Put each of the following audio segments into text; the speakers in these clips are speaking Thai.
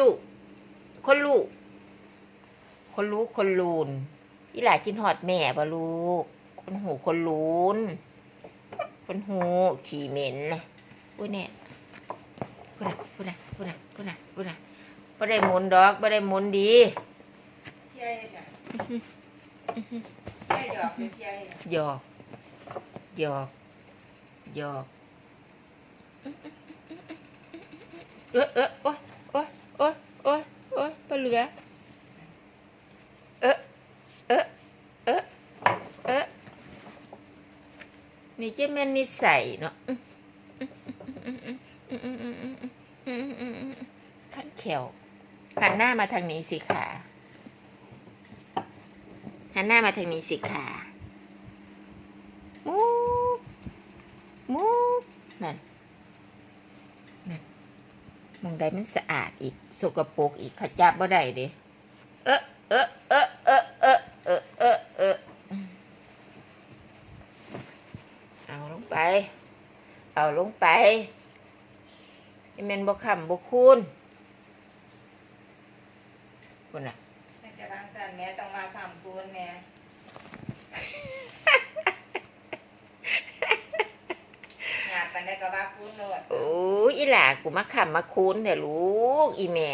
ลูก คนลูก คนรู้คนลูนอีหลากินหอดแม่บ่ลูก คนหูคนลูน คนหูขี่เหม็นนะอุ้ยเนี่ยพูดนะพูดนะพูดนะพูดนะพูดนะบ่ได้หมุนดอกบ่ได้หมุนดีเที่ยจ้ะเที่ยหยอกหรือเที่ยหยอกหยอกหยอกเออเออโอ้ย โอ้ยโอ้ยโอ้ยปลาเหลือ เออเออเออเออนี่เจะแม่นนิสัยเนาะขันเขียวหันหน้ามาทางนี้สิค่ะหันหน้ามาทางนี้สิค่ะมูมูนั่น มองได้มันสะอาดอีก สกปรกอีกขจับบ่ได้เด้เออเออเออเออเออเออเออเออเอาลงไป เอาลงไปนี่มันบ่คำบ่คูณคุณน่ะถ้าจะล้างจานแม่ต้องมาคำคูณแม่หยาบ ปันได้ก็ว่าคูณโลดโอ้ยอีหล่ากูมาขำมาคูนเนี่ยลูกอีแม่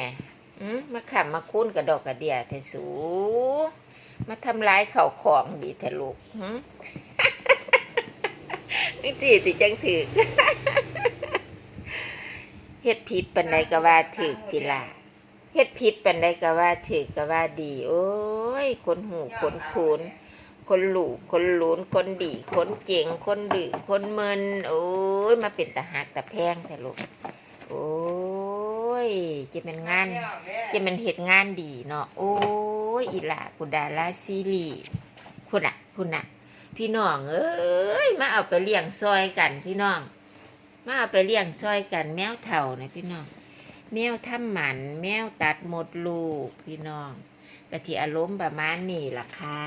อืมมาขำมาคูนกระดอกกระเดียแทสูมาทำร้ายเข่าของดีแทลูกหืมนี่จีติจังถือเฮ็ดผิดปันใดก็ว่าถือติล่ะเฮ็ดผิดปันใดก็ว่าถือก็ว่าดี โอ้ยคนหูคนคูน คนหลูคนหลูนคนดีคนเจ๋งคนดื้อคนเมินโอ้ยมาเป็นตาหักตาแพงแต่ลูกโอ้ยจะเป็นงานจะเป็นเหตุงานดีเนาะโอ้ยอีหล่ากูดาราซีรีคุณอะคุณอะพี่น้องเอ้ยมาเอาไปเลี้ยงซอยกันพี่น้อง มาเอาไปเลี้ยงซอยกันแมวเถ่านะพี่น้อง แมวทำหมัน แมวตัดหมดลูกพี่น้อง กะทิอารมณ์ประมาณนี้ล่ะค่ะ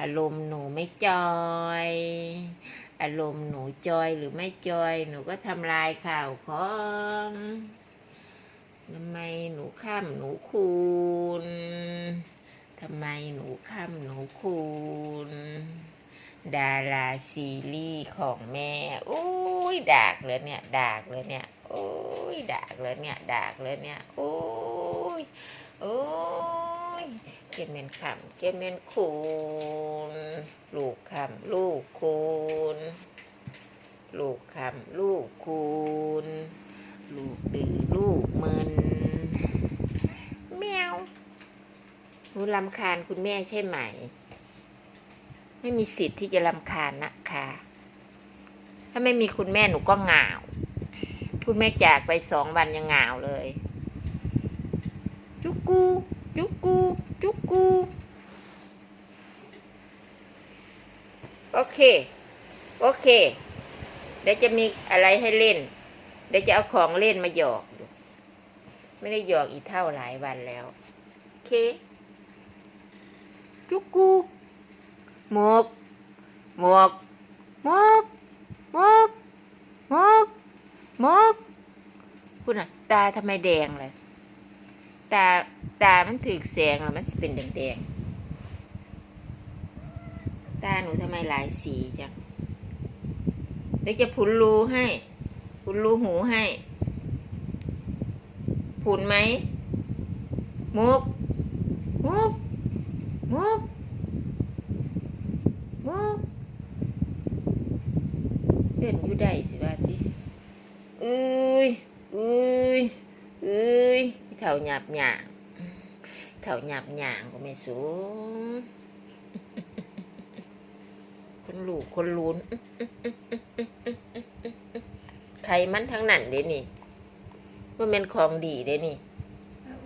อารมณ์หนูไม่จอย อารมณ์หนูจอยหรือไม่จอย หนูก็ทำลายข่าวของทำไมหนูข้ามหนูคูณทำไมหนูข้ามหนูคูณดาราซีรีส์ของแม่โอ้ยดากเลยเนี่ยดากเลยเนี่ยโอ้ยดากเลยเนี่ยดากเลยเนี่ยโอ้ยโอ้ย เจเมนขำเจเมนคูณลูกขำลูกคูณลูกขำลูกคูณลูกดื้อลูกมึนแมวหนูลำคาญคุณแม่ใช่ไหม ไม่มีสิทธิ์ที่จะลำคาญนะคะ ถ้าไม่มีคุณแม่หนูก็เหงาคุณแม่จากไปสองวันยังเหงาเลย จุกกูจุกกู จุกกู โอเค โอเค เดี๋ยวจะมีอะไรให้เล่น เดี๋ยวจะเอาของเล่นมาหยอกไม่ได้หยอกอีเท่าหลายวันแล้ว โอเค จุกกูหมกหมกหมกหมกหมกหมกคุณอะตาทำไมแดงเลย ตาตามันถึกแสงแล้วมันสิเป็นแดงๆ ตาหนูทำไมหลายสีจังเดี๋ยวจะพุนรูให้พุนรูหูให้พุนไหมมุกมุกมุกมุกเดินอยู่ได้สิบาติเอ้ยเอ้ยเอ้ย เท่าหยาบหยางเท่าหยาบหยางก็ไม่สูง คนลูกคนลุ้นใครมันทั้งนั้นเด้นี่ว่าเป็นของดีเด้นี่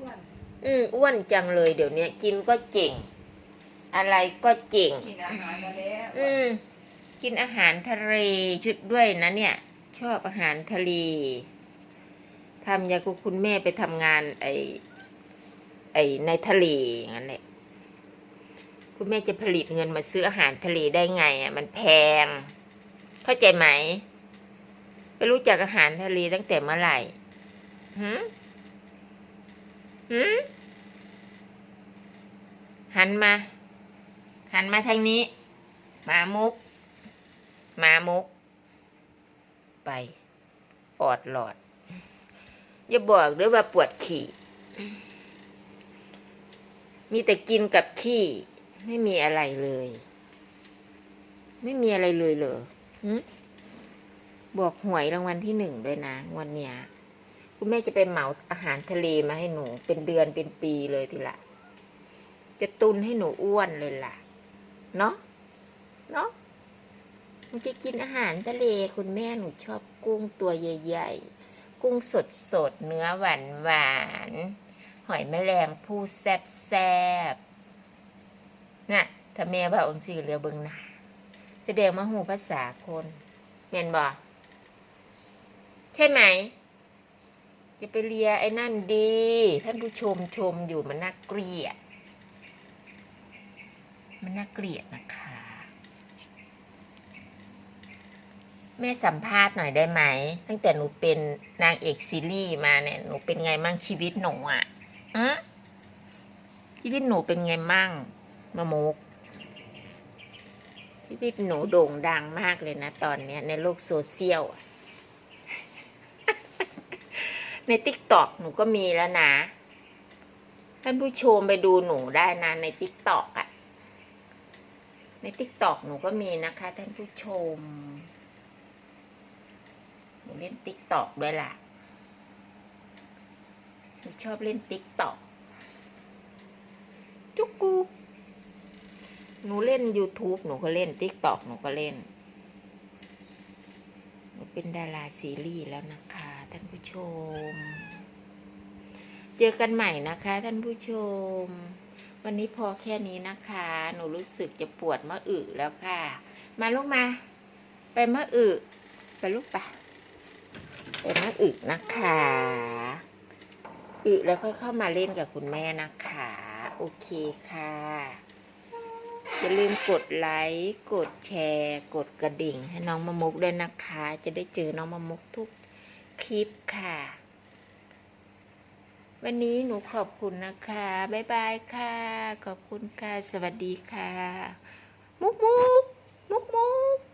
อ้วนอืมอ้วนจังเลยเดี๋ยวนี้กินก็เก่ง อะไรก็เก่ง กินอาหารมาแล้วอืมกินอาหารทะเลชุดด้วยนะเนี่ย ชอบอาหารทะเล ทำอยางกับคุณแม่ไปทำงาน ไอไอในทะเลอย่างนั้นแหละคุณแม่จะผลิตเงินมาซื้ออาหารทะเลได้ไงอะ มันแพง เข้าใจไหม ไปรู้จักอาหารทะเลตั้งแต่เมื่อไหร่หืมหืมหันมา หันมาทางนี้ มามุก มามุก ไป ออดหลอด อย่าบอกด้วยว่าปวดขี่ มีแต่กินกับขี้ ไม่มีอะไรเลย ไม่มีอะไรเลยเหรอบอกหวยรางวัลที่หนึ่งด้วยนะวันเนี้ยคุณแม่จะไปเหมาอาหารทะเลมาให้หนู เป็นเดือนเป็นปีเลยทีละ จะตุนให้หนูอ้วนเลยล่ะ เนาะเนาะหนูจะกินอาหารทะเล คุณแม่หนูชอบกุ้งตัวใหญ่ๆ กุ้งสดสดเนื้อหวานหวานหอยแมลงผู้แซบแซบน่ะถ้าแม่ว่าองค์สี่เรือเบิงนาแสดงมาหูภาษาคนเมนบอกใช่ไหม จะไปเลียไอ้นั่นดี ท่านผู้ชมชมอยู่มันน่าเกลียด มันน่าเกลียดนะคะ แม่สัมภาษณ์หน่อยได้ไหม ตั้งแต่หนูเป็นนางเอกซีรีส์มาเนี่ยหนูเป็นไงมั่งชีวิตหนูอะอืะชีวิตหนูเป็นไงมั่งมะมุกชีวิตหนูโด่งดังมากเลยนะตอนเนี้ย ในโลกโซเชียลในติ๊กต็อกหนูก็มีแล้วนะ ท่านผู้ชมไปดูหนูได้นะ ในติ๊กต็อกอะในติ๊กต็อกหนูก็มีนะคะ ท่านผู้ชม หนูเล่นติ๊กตอกด้วยล่ะหนูชอบเล่นติ๊กตอกจุกกูหนูเล่น YouTube หนูก็เล่น TikTok หนูก็เล่น หนูเป็นดาราซีรีส์แล้วนะคะ ท่านผู้ชม เจอกันใหม่นะคะ ท่านผู้ชม วันนี้พอแค่นี้นะคะ หนูรู้สึกจะปวดมะอึแล้วค่ะ มาลูกมา ไปมะอึไปลูกปะ ไปมอึนะคะอึแล้วค่อยเข้ามาเล่นกับคุณแม่นะคะ โอเคค่ะ อย่าลืมกดไลค์กดแชร์ กดกระดิ่งให้น้องมะมุกด้วยนะคะ จะได้เจอน้องมะมุกทุกคลิปค่ะ วันนี้หนูขอบคุณนะคะ บ๊ายบายค่ะ ขอบคุณค่ะ สวัสดีค่ะ มุกมุกมุกมุก